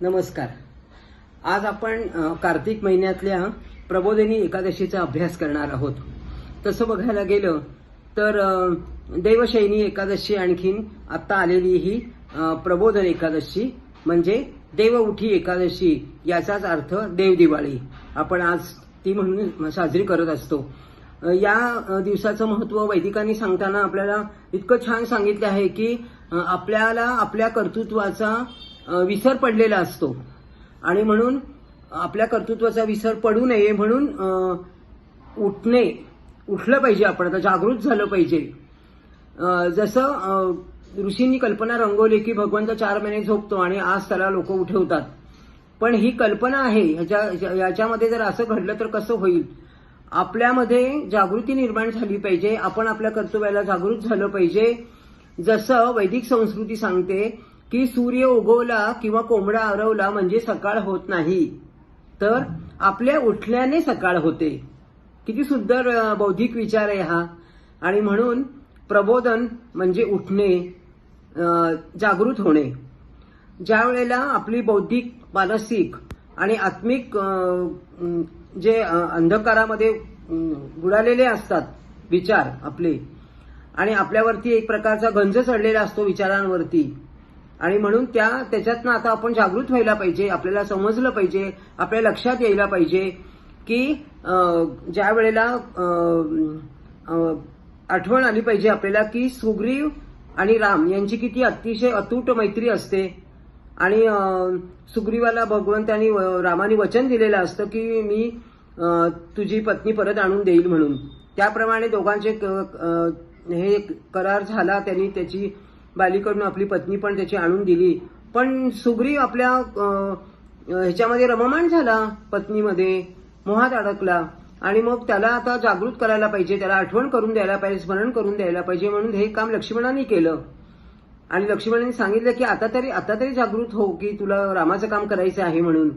नमस्कार. आज आपण कार्तिक महिन्यातल्या प्रबोधिनी एकादशीचा अभ्यास करणार आहोत. तसं बघायला गेलं तर देवशैनी एकादशी आणखीन आत्ता आलेली ही प्रबोधन एकादशी म्हणजे देव उठी एकादशी याचाच अर्थ देव दिवाळी. आपण आज ती म्हणून साजरी करत असतो. या दिवसाचं महत्त्व वैदिकांनी सांगताना आपल्याला इतकं छान सांगितलं आहे की आपल्याला आपल्या कर्तृत्वाचा विसर पडलेला असतो. आणि म्हणून आपल्या कर्तृत्वाचा विसर पडू नये म्हणून उठणे उठलं पाहिजे आपण. आता जागृत झालं पाहिजे. जसं ऋषींनी कल्पना रंगवली की भगवंत चार महिने झोपतो आणि आज त्याला लोक उठवतात. पण ही कल्पना आहे ह्याच्या याच्यामध्ये जर असं घडलं तर कसं होईल? आपल्यामध्ये जागृती निर्माण झाली पाहिजे. आपण आपल्या कर्तव्याला जागृत झालं पाहिजे. जसं वैदिक संस्कृती सांगते की सूर्य उगवला किंवा कोंबडा आरवला म्हणजे सकाळ होत नाही. तर आपल्या उठल्याने सकाळ होते. किती सुंदर बौद्धिक विचार आहे हा. आणि म्हणून प्रबोधन म्हणजे उठणे जागृत होणे. ज्या वेळेला आपली बौद्धिक मानसिक आणि आत्मिक जे अंधकारामध्ये बुडालेले असतात विचार आपले आणि आपल्यावरती एक प्रकारचा गंज चढलेला असतो विचारांवरती आणि म्हणून त्या त्याच्यातनं आता आपण जागृत व्हायला पाहिजे आपल्याला समजलं पाहिजे आपल्या लक्षात यायला पाहिजे की ज्या वेळेला आठवण आली पाहिजे आपल्याला की सुग्रीव आणि राम यांची किती अतिशय अतूट मैत्री असते. आणि सुग्रीवाला भगवंतानी व- रामाने वचन दिलेलं असतं की मी तुझी पत्नी परत आणून देईल म्हणून. त्याप्रमाणे दोघांचे क- हे करार झाला त्यांनी त्याची बालीकडून आपली पत्नी पण त्याची आणून दिली. पण सुग्रीव आपल्या ह्याच्यामध्ये रममाण झाला पत्नीमध्ये. मोहात अडकला. आणि मग त्याला आता जागृत करायला पाहिजे. त्याला आठवण करून द्यायला पाहिजे स्मरण करून द्यायला पाहिजे म्हणून हे काम लक्ष्मणाने केलं. आणि लक्ष्मणाने सांगितलं की आता तरी आता तरी जागृत हो की तुला रामाचं काम करायचं आहे म्हणून.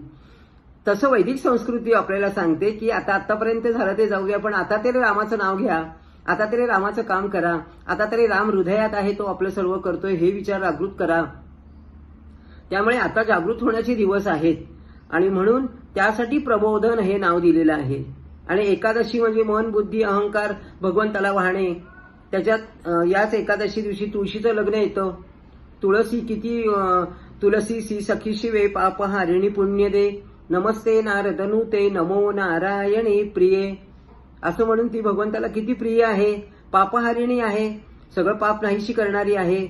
तसं वैदिक संस्कृती आपल्याला सांगते की आता आतापर्यंत झालं ते जाऊ द्या पण आता तरी रामाचं नाव घ्या. आता तरी रामाचं काम करा. आता तरी राम हृदयात आहे तो आपलं सर्व करतोय हे विचार जागृत करा. त्यामुळे आता जागृत होण्याचे दिवस आहेत. आणि म्हणून त्यासाठी प्रबोधन हे नाव दिलेलं आहे. आणि एकादशी म्हणजे मन बुद्धी अहंकार भगवंताला वाहणे. त्याच्यात याच एकादशी दिवशी तुळशीचं लग्न येतं. तुळसी किती तुलसी सी सखीशी वे पाप हारिणी पुण्य दे. नमस्ते नारदनु ते नमो नारायणे प्रिये. असं म्हणून ती भगवंताला किती प्रिय आहे पापहारिणी आहे सगळं पाप नाहीशी करणारी आहे.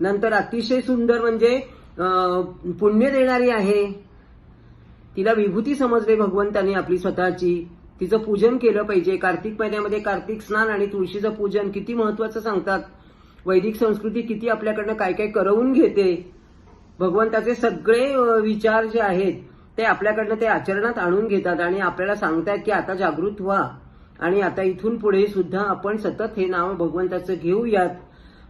नंतर अतिशय सुंदर म्हणजे पुण्य देणारी आहे. तिला विभूती समजले भगवंताने आपली स्वतःची. तिचं पूजन केलं पाहिजे. कार्तिक महिन्यामध्ये कार्तिक स्नान आणि तुळशीचं पूजन किती महत्वाचं सांगतात. वैदिक संस्कृती किती आपल्याकडनं काय काय करवून घेते. भगवंताचे सगळे विचार जे आहेत ते आपल्याकडनं ते आचरणात आणून घेतात आणि आपल्याला सांगतात की आता जागृत व्हा. आणि आता इथून पुढे सुद्धा आपण सतत हे नाव भगवंताचं घेऊयात.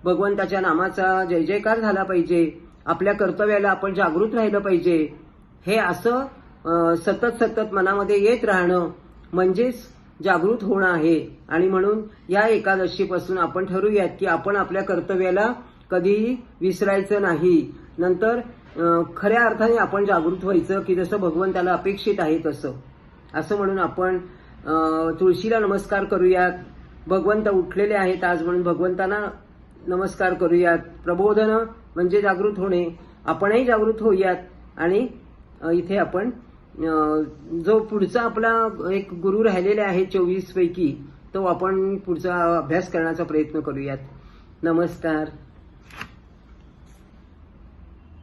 भगवंताच्या नामाचा जय जयकार झाला पाहिजे. आपल्या कर्तव्याला आपण जागृत राहिलं पाहिजे. हे असं सतत सतत मनामध्ये येत राहणं म्हणजेच जागृत होणं आहे. आणि म्हणून या एकादशीपासून आपण ठरवूयात की आपण आपल्या कर्तव्याला कधीही विसरायचं नाही. नंतर खऱ्या अर्थाने आपण जागृत व्हायचं की जसं भगवंताला अपेक्षित आहे तसं. असं म्हणून आपण तुळशीला नमस्कार करूयात. भगवंत उठलेले आहेत आज म्हणून भगवंतांना नमस्कार करूयात. प्रबोधन म्हणजे जागृत होणे. आपणही जागृत होऊयात. आणि इथे आपण जो पुढचा आपला एक गुरु राहिलेले आहे चोवीस पैकी तो आपण पुढचा अभ्यास करण्याचा प्रयत्न करूयात. नमस्कार.